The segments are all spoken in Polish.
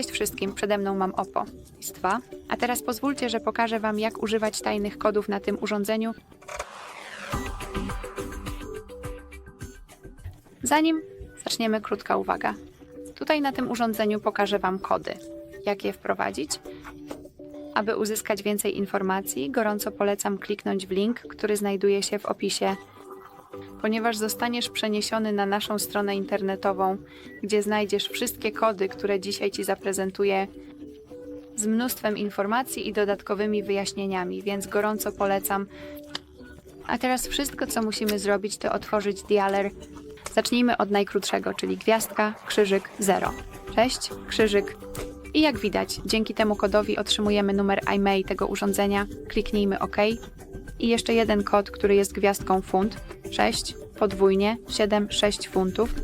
Cześć wszystkim, przede mną mam Oppo Jest 2. A teraz pozwólcie, że pokażę Wam, jak używać tajnych kodów na tym urządzeniu. Zanim zaczniemy, krótka uwaga. Tutaj na tym urządzeniu pokażę Wam kody. Jak je wprowadzić? Aby uzyskać więcej informacji, gorąco polecam kliknąć w link, który znajduje się w opisie ponieważ zostaniesz przeniesiony na naszą stronę internetową, gdzie znajdziesz wszystkie kody, które dzisiaj Ci zaprezentuję, z mnóstwem informacji i dodatkowymi wyjaśnieniami, więc gorąco polecam. A teraz wszystko, co musimy zrobić, to otworzyć dialer. Zacznijmy od najkrótszego, czyli gwiazdka, krzyżyk, 0. Cześć, krzyżyk. I jak widać, dzięki temu kodowi otrzymujemy numer IMEI tego urządzenia. Kliknijmy OK. I jeszcze jeden kod, który jest gwiazdką funt. 6, podwójnie, 7, 6 funtów.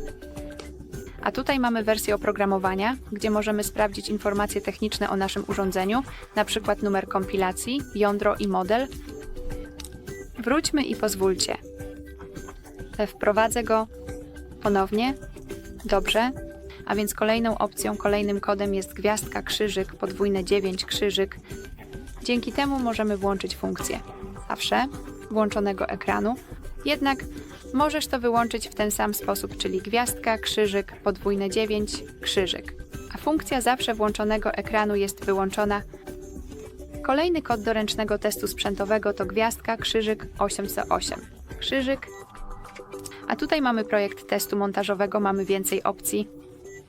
A tutaj mamy wersję oprogramowania, gdzie możemy sprawdzić informacje techniczne o naszym urządzeniu, przykład numer kompilacji, jądro i model. Wróćmy i pozwólcie. Wprowadzę go ponownie. Dobrze. A więc kolejną opcją, kolejnym kodem jest gwiazdka, krzyżyk, podwójne 9, krzyżyk. Dzięki temu możemy włączyć funkcję zawsze włączonego ekranu, jednak możesz to wyłączyć w ten sam sposób, czyli gwiazdka, krzyżyk, podwójne 9, krzyżyk. A funkcja zawsze włączonego ekranu jest wyłączona. Kolejny kod do ręcznego testu sprzętowego to gwiazdka, krzyżyk 808. Krzyżyk. A tutaj mamy projekt testu montażowego, mamy więcej opcji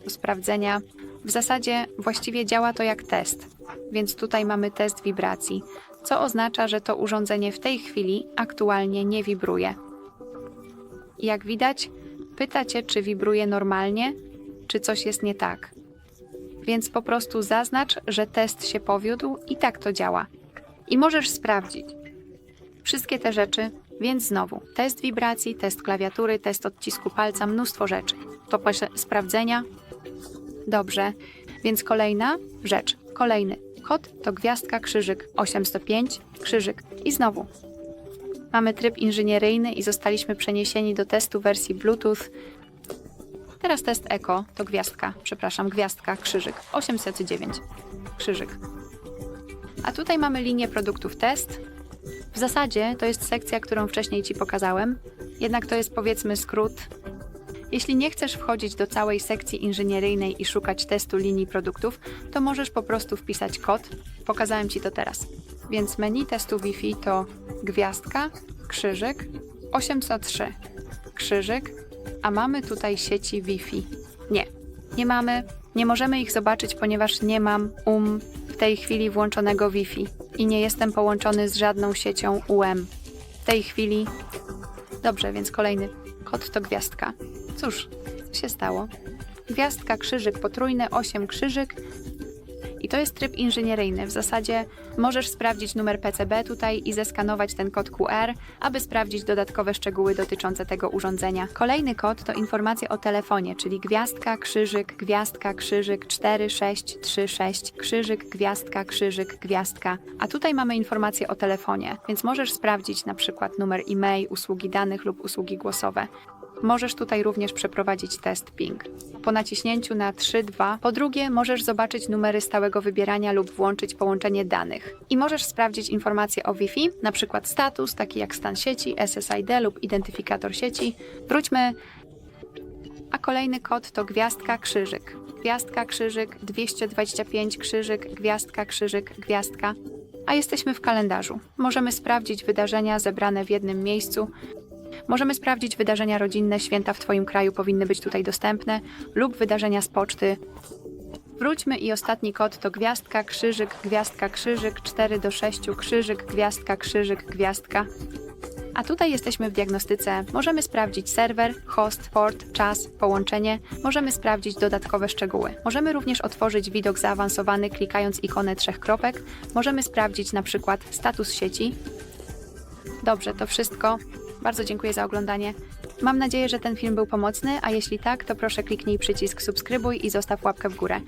do sprawdzenia. W zasadzie właściwie działa to jak test, więc tutaj mamy test wibracji, co oznacza, że to urządzenie w tej chwili aktualnie nie wibruje. Jak widać, pyta cię, czy wibruje normalnie, czy coś jest nie tak. Więc po prostu zaznacz, że test się powiódł i tak to działa. I możesz sprawdzić wszystkie te rzeczy, więc znowu test wibracji, test klawiatury, test odcisku palca, mnóstwo rzeczy. To sprawdzenia. Dobrze, więc kolejna rzecz, kolejny kod to gwiazdka krzyżyk 805 krzyżyk i znowu Mamy tryb inżynieryjny i zostaliśmy przeniesieni do testu wersji Bluetooth. Teraz test Eco to gwiazdka, przepraszam, gwiazdka, krzyżyk 809, krzyżyk. A tutaj mamy linię produktów test. W zasadzie to jest sekcja, którą wcześniej Ci pokazałem, jednak to jest powiedzmy skrót. Jeśli nie chcesz wchodzić do całej sekcji inżynieryjnej i szukać testu linii produktów, to możesz po prostu wpisać kod. Pokazałem Ci to teraz. Więc menu testu Wi-Fi to gwiazdka, krzyżyk, 803, krzyżyk, a mamy tutaj sieci Wi-Fi. Nie, nie mamy, nie możemy ich zobaczyć, ponieważ nie mam um w tej chwili włączonego Wi-Fi i nie jestem połączony z żadną siecią UM. W tej chwili. Dobrze, więc kolejny kod to gwiazdka. Cóż, się stało? Gwiazdka, krzyżyk, potrójny, 8 krzyżyk, i to jest tryb inżynieryjny. W zasadzie możesz sprawdzić numer PCB tutaj i zeskanować ten kod QR, aby sprawdzić dodatkowe szczegóły dotyczące tego urządzenia. Kolejny kod to informacje o telefonie, czyli gwiazdka, krzyżyk, gwiazdka, krzyżyk 4636, krzyżyk, gwiazdka, krzyżyk, gwiazdka. A tutaj mamy informacje o telefonie, więc możesz sprawdzić na przykład numer e-mail, usługi danych lub usługi głosowe. Możesz tutaj również przeprowadzić test ping. Po naciśnięciu na 3.2 po drugie możesz zobaczyć numery stałego wybierania lub włączyć połączenie danych. I możesz sprawdzić informacje o Wi-Fi, przykład status, taki jak stan sieci, SSID lub identyfikator sieci. Wróćmy a kolejny kod to gwiazdka krzyżyk. Gwiazdka krzyżyk 225 krzyżyk, gwiazdka krzyżyk, gwiazdka. A jesteśmy w kalendarzu. Możemy sprawdzić wydarzenia zebrane w jednym miejscu, Możemy sprawdzić wydarzenia rodzinne, święta w Twoim kraju powinny być tutaj dostępne, lub wydarzenia z poczty. Wróćmy i ostatni kod to gwiazdka, krzyżyk, gwiazdka, krzyżyk, 4 do 6, krzyżyk, gwiazdka, krzyżyk, gwiazdka. A tutaj jesteśmy w diagnostyce. Możemy sprawdzić serwer, host, port, czas, połączenie. Możemy sprawdzić dodatkowe szczegóły. Możemy również otworzyć widok zaawansowany klikając ikonę trzech kropek. Możemy sprawdzić na przykład status sieci. Dobrze, to wszystko. Bardzo dziękuję za oglądanie. Mam nadzieję, że ten film był pomocny, a jeśli tak, to proszę kliknij przycisk subskrybuj i zostaw łapkę w górę.